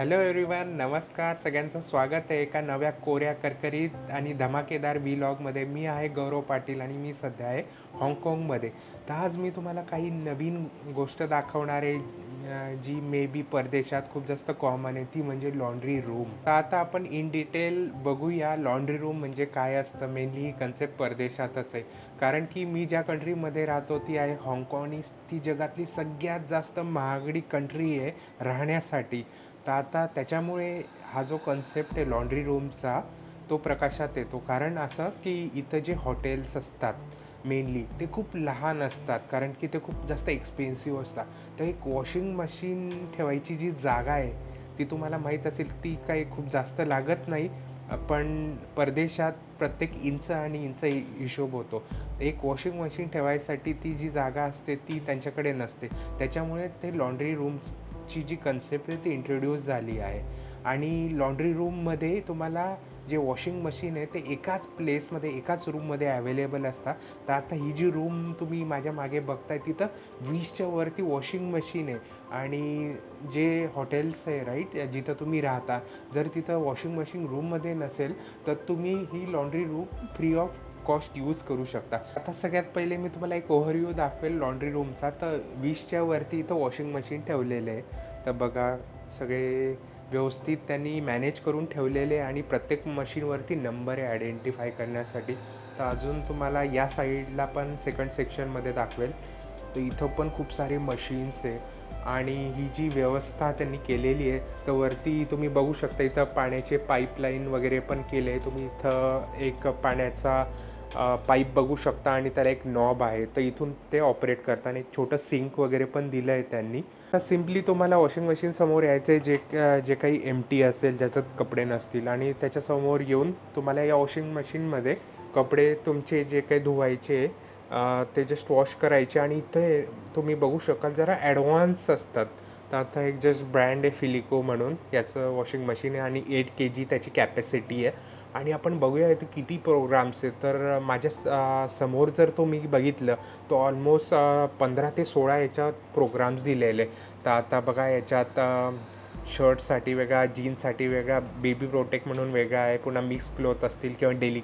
Hello everyone नमस्कार. सगळ्यांचं स्वागत आहे एका नव्या कोऱ्या करकरीत आणि धमाकेदार व्लॉगमध्ये मी आहे गौरव पाटील आणि मी सध्या आहे हाँगकाँगमध्ये. तर आज मी तुम्हाला काही नवीन गोष्ट दाखवणार आहे. जी मे बी परदेशात खूप जास्त कॉमन आहे ती म्हणजे लॉन्ड्री रूम तर आता आपण इन डिटेल बघूया लॉन्ड्री रूम म्हणजे काय असतं. मेनली ही कन्सेप्ट परदेशातच आहे. कारण की मी ज्या कंट्रीमध्ये राहतो ती आहे हाँगकाँग ही ती जगातली सगळ्यात जास्त महागडी कंट्री आहे राहण्यासाठी. तर आता त्याच्यामुळे हा जो कन्सेप्ट आहे लॉन्ड्री रूमचा तो प्रकाशात येतो. कारण असं की इथं जे हॉटेल्स असतात मेनली ते खूप लहान असतात कारण की ते खूप जास्त एक्सपेन्सिव्ह असतात. तर एक वॉशिंग मशीन ठेवायची जी जागा आहे ती तुम्हाला माहीत असेल ती काही खूप जास्त लागत नाही. पण परदेशात प्रत्येक इंच आणि इंच हिशोब होतो. एक वॉशिंग मशीन ठेवायसाठी ती जी जागा असते ती त्यांच्याकडे नसते. त्याच्यामुळे ते लॉन्ड्री रूमची जी कन्सेप्ट आहे ती इंट्रोड्यूस झाली आहे. आणि लॉन्ड्री रूममध्ये तुम्हाला जे वॉशिंग मशीन आहे ते एकाच प्लेसमध्ये एकाच रूममध्ये अवेलेबल असतात. तर आता ही जी रूम तुम्ही माझ्या मागे बघताय तिथं वीसच्या वरती वॉशिंग मशीन आहे. आणि जे हॉटेल्स आहे राईट जिथं तुम्ही राहता जर तिथं वॉशिंग मशीन रूममध्ये नसेल तर तुम्ही ही laundry room free of cost use करू शकता. आता सगळ्यात पहिले मी तुम्हाला एक ओव्हरव्ह्यू दाखवेल लॉन्ड्री रूमचा तर वीसच्या वरती इथं वॉशिंग मशीन ठेवलेलं आहे. तर बघा सगळे व्यवस्थित त्यांनी मॅनेज करून ठेवलेले आणि प्रत्येक मशीनवरती नंबर आहे आयडेंटिफाय करण्यासाठी. तर अजून तुम्हाला या साईडला पण सेकंड सेक्शनमध्ये दाखवेल. तर इथं पण खूप सारे मशीन्स आहे. आणि ही जी व्यवस्था त्यांनी केलेली आहे तर वरती तुम्ही बघू शकता इथं पाण्याचे पाईपलाईन वगैरे पण केले तुम्ही इथं एक पाण्याचा पाईप बघू शकता आणि त्याला एक नॉब आहे. तर इथून ते ऑपरेट करताना एक छोटं सिंक वगैरे पण दिलं आहे त्यांनी. तर सिम्पली तुम्हाला वॉशिंग मशीन समोर यायचं आहे जे जे काही एम टी असेल ज्याच्यात कपडे नसतील. आणि त्याच्यासमोर येऊन तुम्हाला या वॉशिंग मशीनमध्ये कपडे तुमचे जे काही धुवायचे ते जस्ट वॉश करायचे. आणि इथे तुम्ही बघू शकाल जरा ॲडव्हान्स असतात. तर आता एक जस्ट ब्रँड आहे फिलिको म्हणून. याचं वॉशिंग मशीन आहे आणि एट के जी त्याची कॅपॅसिटी आहे. आणि आपण बघूया इथे किती प्रोग्राम्स आहेत. तर माझ्या स- समोर जर तो मी बघितलं तो ऑलमोस्ट पंधरा ते सोळा याच्यात प्रोग्राम्स दिलेले तर आता बघा याच्यात शर्टसाठी वेगळा जीन्ससाठी वेगळा बेबी प्रोटेक्ट म्हणून वेगळा आहे. पुन्हा मिक्स क्लोथ असतील किंवा डेली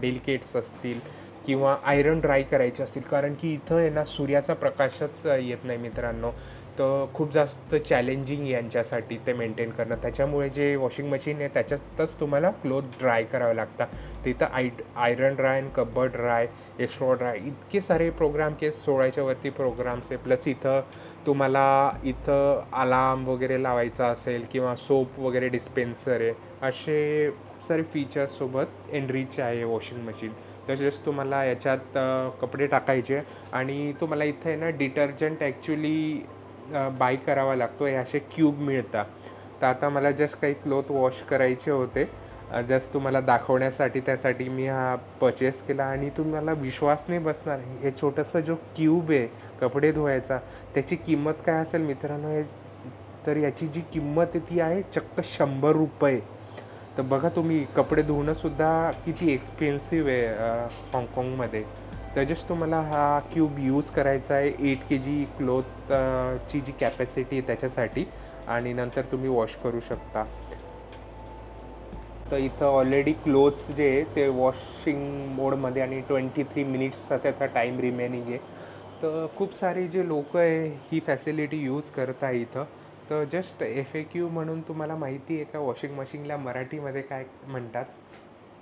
डेलिकेट्स असतील किंवा आयरन ड्राय करायचे असतील. कारण की इथं आहे ना सूर्याचा प्रकाशच येत नाही मित्रांनो. तर खूप जास्त चॅलेंजिंग यांच्यासाठी ते मेंटेन करणं. त्याच्यामुळे जे वॉशिंग मशीन आहे त्याच्यातच तुम्हाला क्लोथ ड्राय करावं लागतात तिथं आय आयरन ड्राय आणि कब्बर ड्राय एक्स्ट्रॉ ड्राय इतके सारे प्रोग्राम के सोळाच्यावरती प्रोग्राम्स आहे. प्लस इथं तुम्हाला इथं अलार्म वगैरे लावायचा असेल किंवा सोप वगैरे डिस्पेन्सर आहे असे खूप सारे फीचर्ससोबत एनरीच आहे वॉशिंग मशीन तसेच तुम्हाला याच्यात कपडे टाकायचे आणि तुम्हाला इथं आहे ना डिटर्जंट ॲक्च्युली बाय करावा लागतो. हे असे क्यूब मिळतात. तर आता मला जस्ट काही क्लोथ वॉश करायचे होते. जस्ट तुम्हाला दाखवण्यासाठी त्यासाठी मी हा परचेस केला आणि तुम्हाला विश्वास नाही बसणार. हे छोटंसं जो क्यूब आहे कपडे धुवायचा त्याची किंमत काय असेल मित्रांनो? हे तर याची जी किंमत आहे ती आहे चक्क शंभर रुपये. तर बघा तुम्ही कपडे धुणंसुद्धा किती एक्सपेन्सिव्ह आहे हाँगकाँगमध्ये तर जस्ट तुम्हाला हा क्यूब यूज करायचा आहे एट के जी क्लोथ ची जी कॅपॅसिटी आहे त्याच्यासाठी आणि नंतर तुम्ही वॉश करू शकता. तर इथं ऑलरेडी क्लोथ्स जे आहे ते वॉशिंग मोडमध्ये आणि ट्वेंटी थ्री मिनिट्सचा त्याचा टाईम रिमेनिंग आहे. तर खूप सारे जे लोक आहे ही फॅसिलिटी यूज करत आहे इथं. तर जस्ट एफ ए क्यू म्हणून तुम्हाला माहिती आहे का वॉशिंग मशीनला मराठीमध्ये काय म्हणतात?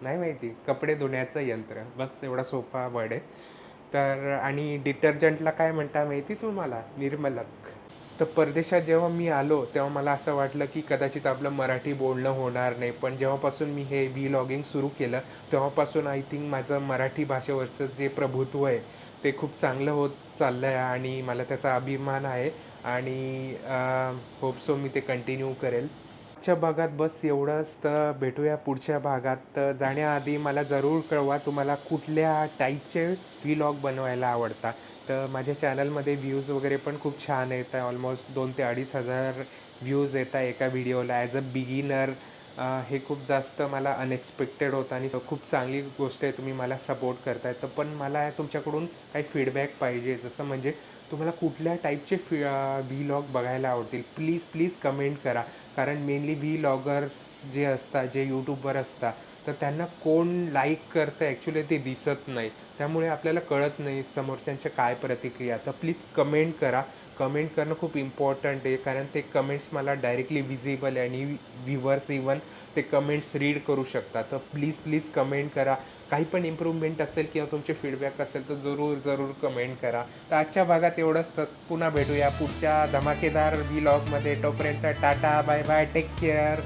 नाही माहिती. कपडे धुण्याचं यंत्र. बस एवढा सोपा वर्ड आहे. तर आणि डिटर्जंटला काय म्हणता माहिती तुम्हाला? निर्मलक. तर परदेशात जेव्हा मी आलो तेव्हा मला असं वाटलं की कदाचित आपलं मराठी बोलणं होणार नाही. पण जेव्हापासून मी हे व्ही लॉगिंग सुरू केलं तेव्हापासून आय थिंक माझं मराठी भाषेवरचं जे प्रभुत्व आहे ते खूप चांगलं होत चाललं आहे आणि मला त्याचा अभिमान आहे. आणि होप सो मी ते कंटिन्यू करेल. आजच्या भागात बस एवढंच तर भेटूया पुढच्या भागात. तर जाण्याआधी मला जरूर कळवा तुम्हाला कुठल्या टाईपचे व्हिलॉग बनवायला आवडतात. तर माझ्या चॅनलमध्ये व्ह्यूज वगैरे पण खूप छान येत आहे ऑलमोस्ट दोन ते अडीच हजार व्ह्यूज येत आहे एका व्हिडिओला ॲज अ बिगिनर हे खूप जास्त मला अनएक्सपेक्टेड होतं आणि खूप चांगली गोष्ट आहे तुम्ही मला सपोर्ट करताय. तर पण मला तुमच्याकडून काही फीडबॅक पाहिजे. जसं म्हणजे तुम्हाला कुठल्या टाईपचे फि व्लॉग बघायला आवडतील प्लीज प्लीज कमेंट करा. कारण मेनली व्लॉगर्स जे असतात जे यूट्यूबवर असतात तर त्यांना कोण लाईक करतं ॲक्च्युली ते दिसत नाही. त्यामुळे आपल्याला कळत नाही समोरच्यांच्या काय प्रतिक्रिया. तर प्लीज कमेंट करा. कमेंट करणं खूप इम्पॉर्टंट आहे कारण ते कमेंट्स मला डायरेक्टली विजिबल आहे आणि व्ह्युअर्स इवन ते कमेंट्स रीड करू शकतात तर प्लीज प्लीज कमेंट करा. काही पण इम्प्रूव्हमेंट असेल किंवा तुमचे फीडबॅक असेल तर जरूर जरूर कमेंट करा. तर आजच्या भागात एवढंच. तर पुन्हा भेटूया पुढच्या धमाकेदार व्लॉगमध्ये तोपर्यंत tata bye bye take care